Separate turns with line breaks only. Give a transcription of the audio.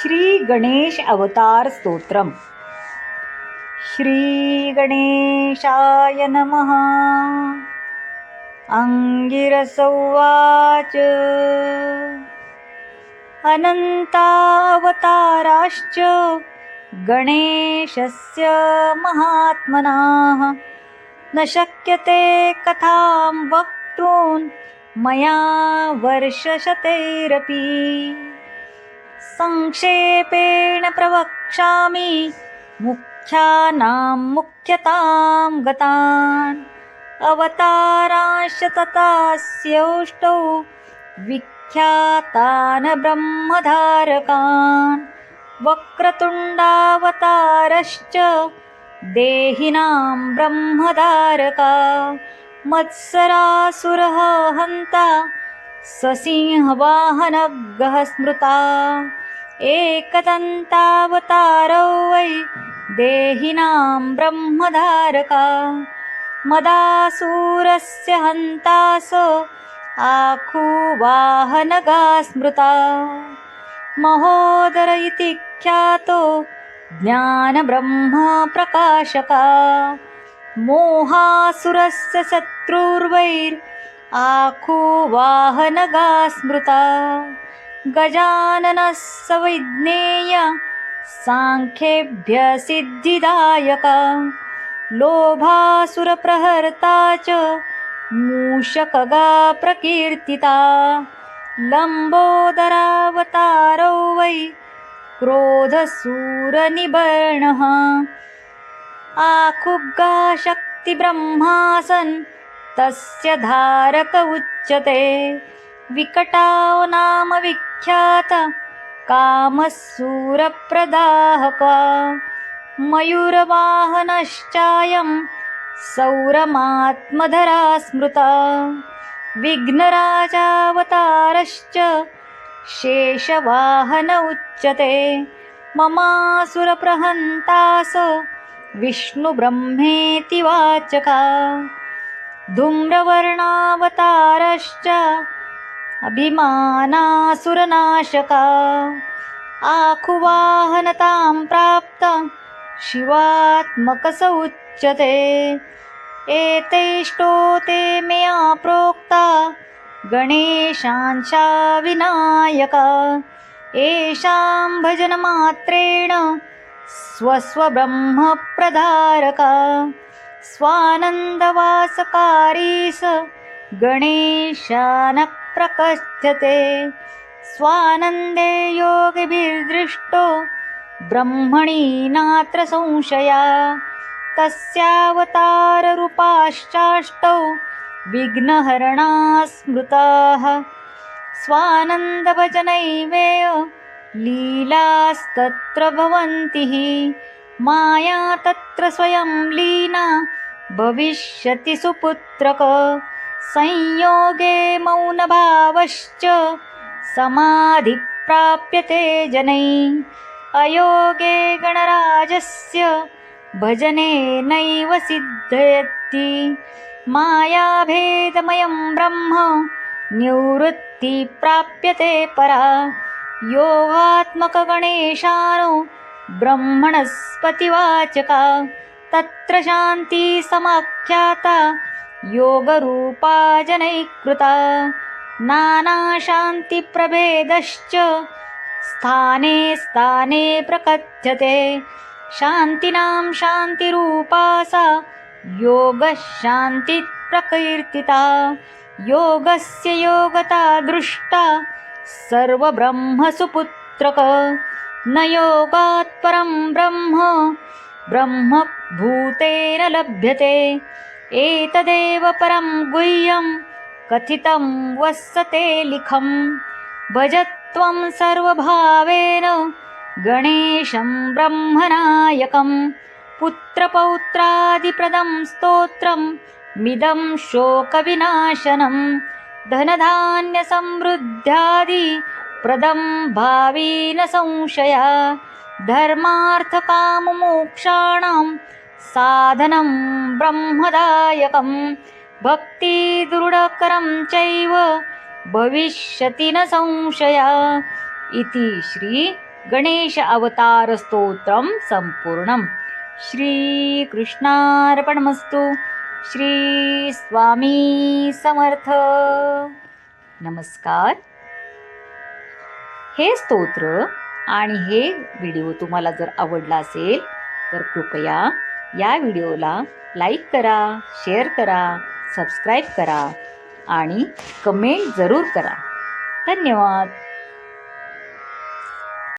श्री गणेश अवतार स्तोत्रम. श्री गणेशाय नमः. अंगिरस उवाच अनन्तावताराश्च गणेशस्य महात्मनाः. न शक्यते कथां वक्तुं मया वर्षशतैरपि. संक्षेपेण प्रवक्ष्यामि। मुख्यानां मुख्यतां गतान्। अवतारांश्च तथास्यौष्टौ विख्यातान् ब्रह्मधारकान्। वक्रतुण्डावतारश्च देहिनां ब्रह्मधारका। मत्सरासुरः हन्ता ससिंहवाहनगः स्मृता एकदन्तावतारौ वै देहिनां ब्रह्मधारका मदासुरस्य हन्तासो स आखुवाहनगा स्मृता महोदर इति ख्यातो ज्ञानब्रह्मप्रकाशका मोहासुरस्य शत्रुर्वैर् आखुवाहनगा स्मृता गजाननः सविज्ञेय साङ्ख्येभ्य सिद्धिदायक लोभासुरप्रहर्ता च मूषकगा प्रकीर्तिता लम्बोदरावतारौ वै क्रोधसूरनिबर्णः। आखुग्गा शक्तिब्रह्मासन् तस्य धारक उच्यते। विकटाो नाम विख्यात कामसूरप्रदाहक. मयूरवाहनश्चायं सौरमात्मधरा स्मृता विघ्नराजावतारश्च शेषवाहन उच्यते. ममासुरप्रहन्तास विष्णुब्रह्मेति वाचका. धूम्रवर्णावतारश्च अभिमानासुरनाशका। आखुवाहनतां प्राप्त शिवात्मकस उच्यते एतैष्टो ते मया प्रोक्ता गणेशांशा विनायका। येषां भजनमात्रेण स्वस्वब्रह्मप्रधारका। स्वानन्दवासकारी स गणेशान प्रकथ्यते स्वानन्दे योगिभिर्दृष्टो ब्रह्मणि नात्र संशया। तस्यावताररूपाश्चाष्टौ विघ्नहरणा स्मृताः स्वानन्दभजनैवेय लीलास्तत्र भवन्ति हि। माया तत्र स्वयं लीना भविष्यति सुपुत्रक। संयोगे मौनभावश्च समाधिप्राप्यते जनै अयोगे गणराजस्य भजने नैव सिद्धयति। मायाभेदमयं ब्रह्म निवृत्ति प्राप्यते परा। योगात्मकगणेशानो ब्रह्मणस्पतिवाचका। तत्र शान्तिसमाख्याता योगरूपा जनैकृता। नानाशान्तिप्रभेदश्च स्थाने स्थाने प्रकथ्यते। शान्तिनां शान्तिरूपा सा योगशान्तिप्रकीर्तिता। योगस्य योगता दृष्टा सर्वब्रह्मसुपुत्रक। न योगात् परं ब्रह्म ब्रह्मभूतेन लभ्यते। एतदेव परं गुह्यं कथितं वස්සते लिखं। भज त्वं सर्वभावेन गणेशं ब्रह्मनायकं। पुत्रपौत्रादिप्रदं स्तोत्रं मिदं शोकविनाशनं। धनधान्यसमृद्ध्यादिप्रदं भावी न संशया। धर्मार्थकाममोक्षाणां साधनं भक्ती भक्तिदृढकरं चैव भविष्यति न संशया। इति श्री गणेश अवतार स्तोत्रम श्रीकृष्णार्पणमस्तु। श्री कृष्णार्पणमस्तु श्री स्वामी समर्थ। नमस्कार। हे स्तोत्र आणि हे व्हिडिओ तुम्हाला जर आवडला असेल तर कृपया या व्हिडिओला लाईक करा शेअर करा सबस्क्राईब करा आणि कमेंट जरूर करा. धन्यवाद.